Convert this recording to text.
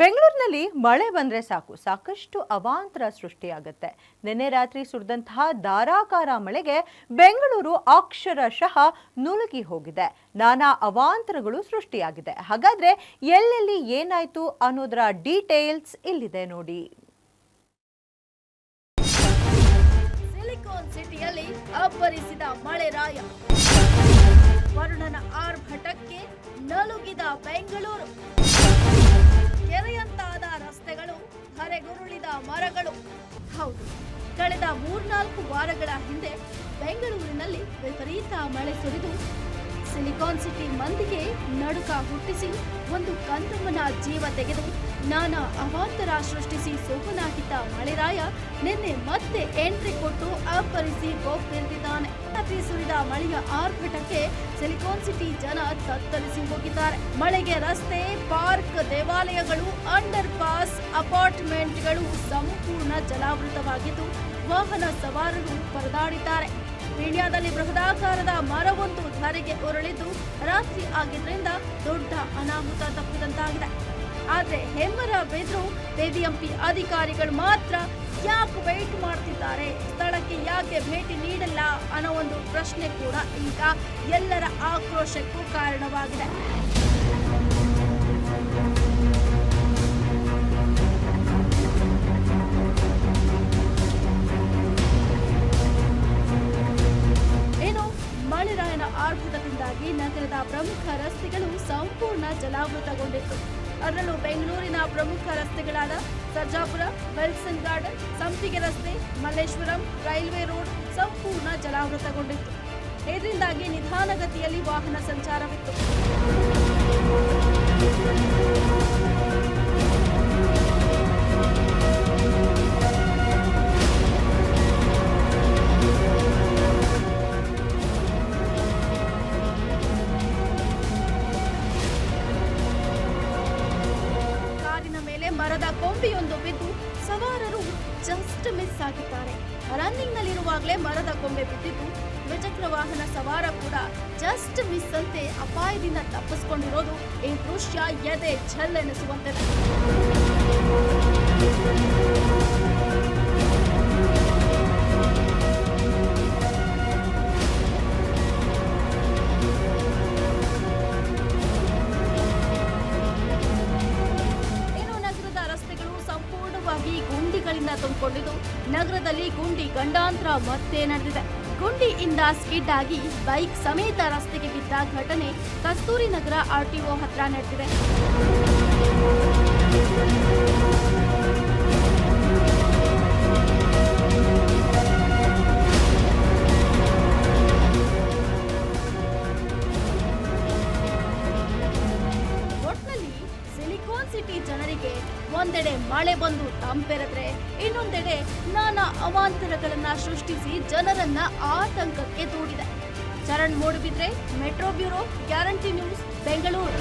ಬೆಂಗಳೂರಿನಲ್ಲಿ ಮಳೆ ಬಂದರೆ ಸಾಕು. ಸಾಕಷ್ಟು ಅವಾಂತರ ಸೃಷ್ಟಿಯಾಗುತ್ತೆ. ನಿನ್ನೆ ರಾತ್ರಿ ಸುರಿದಂತಹ ಧಾರಾಕಾರ ಮಳೆಗೆ ಬೆಂಗಳೂರು ಅಕ್ಷರಶಃ ನುಲುಗಿ ಹೋಗಿದೆ. ನಾನಾ ಅವಾಂತರಗಳು ಸೃಷ್ಟಿಯಾಗಿದೆ. ಹಾಗಾದರೆ ಎಲ್ಲೆಲ್ಲಿ ಏನಾಯಿತು ಅನ್ನೋದರ ಡೀಟೇಲ್ಸ್ ಇಲ್ಲಿದೆ ನೋಡಿ. ಸಿಲಿಕಾನ್ ಸಿಟಿಯಲ್ಲಿ ಅಬ್ಬರಿಸಿದ ಮಳೆರಾಯ ವರುಣನ ಆರ್ಭಟಕ್ಕೆ ನಲುಗಿದ ಬೆಂಗಳೂರು. ಧರೆಗುರುಳಿದ ಮರಗಳು. ಹೌದು, ಕಳೆದ ಮೂರ್ನಾಲ್ಕು ವಾರಗಳ ಹಿಂದೆ ಬೆಂಗಳೂರಿನಲ್ಲಿ ವಿಪರೀತ ಮಳೆ ಸುರಿದು ಸಿಲಿಕಾನ್ ಸಿಟಿ ಮಂದಿಗೆ ನಡುಕ ಹುಟ್ಟಿಸಿ ಒಂದು ಕಂದಮ್ಮನ ಜೀವ ತೆಗೆದು ನಾನಾ ಅವಾಂತರ ಸೃಷ್ಟಿಸಿ ಸೋಪನಾಗಿದ್ದ ಮಳೆರಾಯ ನಿನ್ನೆ ಮತ್ತೆ ಎಂಟ್ರಿ ಕೊಟ್ಟು ಅಪ್ಪರಿಸಿ ಗೋಪ್ತಿರ್ತಿದ್ದಾನೆ ರಾತ್ರಿ ಸುರಿದ ಮಳೆಯ ಆರ್ಭಟಕ್ಕೆ ಸಿಲಿಕಾನ್ ಸಿಟಿ ಜನ ತತ್ತರಿಸಿ ಹೋಗಿದ್ದಾರೆ. ಮಳೆಗೆ ರಸ್ತೆ ಪಾರ್ಕ್ ದೇವಾಲಯಗಳು, ಅಂಡರ್ ಪಾಸ್, ಅಪಾರ್ಟ್ಮೆಂಟ್ಗಳು ಸಂಪೂರ್ಣ ಜಲಾವೃತವಾಗಿದ್ದು, ವಾಹನ ಸವಾರರು ಪರದಾಡಿದ್ದಾರೆ. ಪೀಣ್ಯದಲ್ಲಿ ಬೃಹದಾಕಾರದ ಮರವೊಂದು ಧರೆಗೆ ಉರುಳಿದ್ದು ರಾತ್ರಿ ಆಗಿದ್ದರಿಂದ ದೊಡ್ಡ ಅನಾಹುತ ತಪ್ಪಿದಂತಾಗಿದೆ. ಆದರೆ ಹೆಮ್ಮರ ಬೆದ್ರು ಬಿಬಿಎಂಪಿ ಅಧಿಕಾರಿಗಳು ಮಾತ್ರ ಯಾಕೆ ವೇಟ್ ಮಾಡ್ತಿದ್ದಾರೆ? ಸ್ಥಳಕ್ಕೆ ಯಾಕೆ ಭೇಟಿ ನೀಡಲ್ಲ? ಅನ್ನೋ ಒಂದು ಪ್ರಶ್ನೆ ಕೂಡ ಈಗ ಎಲ್ಲರ ಆಕ್ರೋಶಕ್ಕೂ ಕಾರಣವಾಗಿದೆ. ಆರ್ಭಟದಿಂದಾಗಿ ನಗರದ ಪ್ರಮುಖ ರಸ್ತೆಗಳು ಸಂಪೂರ್ಣ ಜಲಾವೃತಗೊಂಡಿತ್ತು. ಅದರಲ್ಲೂ ಬೆಂಗಳೂರಿನ ಪ್ರಮುಖ ರಸ್ತೆಗಳಾದ ಸರ್ಜಾಪುರ, ವೆಲ್ಸನ್ ಗಾರ್ಡನ್, ಸಂಪಿಗೆ ರಸ್ತೆ, ಮಲ್ಲೇಶ್ವರಂ, ರೈಲ್ವೆ ರೋಡ್ ಸಂಪೂರ್ಣ ಜಲಾವೃತಗೊಂಡಿತ್ತು. ಇದರಿಂದಾಗಿ ನಿಧಾನಗತಿಯಲ್ಲಿ ವಾಹನ ಸಂಚಾರವಿತ್ತು. ಕೊಂಬೆಯೊಂದು ಬಿದ್ದು ಸವಾರರು ಜಸ್ಟ್ ಮಿಸ್ ಆಗಿದ್ದಾರೆ. ರನ್ನಿಂಗ್ ನಲ್ಲಿರುವಾಗಲೇ ಮರದ ಕೊಂಬೆ ಬಿದ್ದಿದ್ದು, ದ್ವಿಚಕ್ರ ವಾಹನ ಸವಾರ ಕೂಡ ಜಸ್ಟ್ ಮಿಸ್ ಅಂತೆ ಅಪಾಯದಿಂದ ತಪ್ಪಿಸ್ಕೊಂಡಿರೋದು ಈ ದೃಶ್ಯ ಎದೆ ಛಲ್ಲೆನಿಸುವಂತಿದೆ ತುಂಬಿಕೊಂಡಿದ್ದು. ನಗರದಲ್ಲಿ ಗುಂಡಿ ಗಂಡಾಂತರ ಮತ್ತೆ ನಡೆದಿದೆ. ಗುಂಡಿಯಿಂದ ಸ್ಕಿಡ್ ಆಗಿ ಬೈಕ್ ಸಮೇತ ರಸ್ತೆಗೆ ಬಿದ್ದ ಘಟನೆ ಕಸ್ತೂರಿ ನಗರ ಆರ್ಟಿಒ ಹತ್ರ ನಡೆದಿದೆ. ಒಂದೆಡೆ ಮಳೆ ಬಂದು ತಂಪೆರೆದ್ರೆ, ಇನ್ನೊಂದೆಡೆ ನಾನಾ ಅವಾಂತರಗಳನ್ನ ಸೃಷ್ಟಿಸಿ ಜನರನ್ನ ಆತಂಕಕ್ಕೆ ದೂಡಿದೆ Charan Moodbidri metro bureau, guarantee news, Bengaluru.